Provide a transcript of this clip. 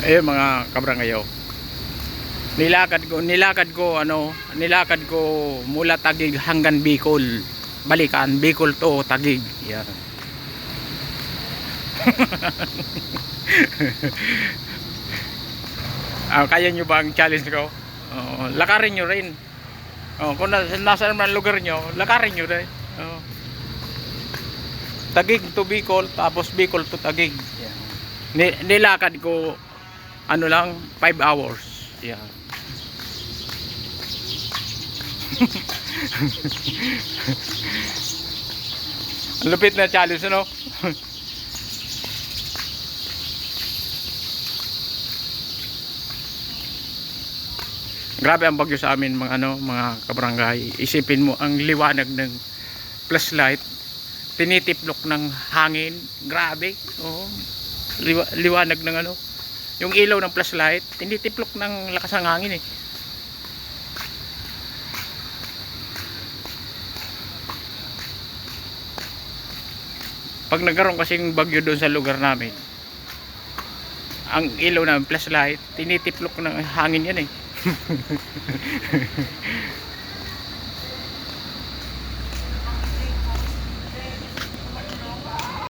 Eh mga kabrangayo. Nilakad ko, nilakad ko ano, nilakad ko mula Tagig hanggang Bicol. Balikan, Bicol to Tagig. Yan. ah, kaya nyo ba ang challenge ko? Oo, lakarin nyo rin. Oh, kung na, nasa naman lugar nyo, lakarin nyo rin. Oo. Tagig to Bicol, tapos Bicol to Tagig. Nilakad ko ano lang 5 hours yeah Ang lupit na challenge ano Grabe ang bagyo sa amin mga ano mga kabarangay. Isipin mo ang liwanag ng flashlight tinitiplok ng hangin. Grabe. Oh. Liwa, liwanag ng ano yung ilaw ng flashlight tinitiplok ng lakas ng hangin eh. Pag nagkaroon kasing bagyo doon sa lugar namin ang ilaw ng flashlight tinitiplok ng hangin yan eh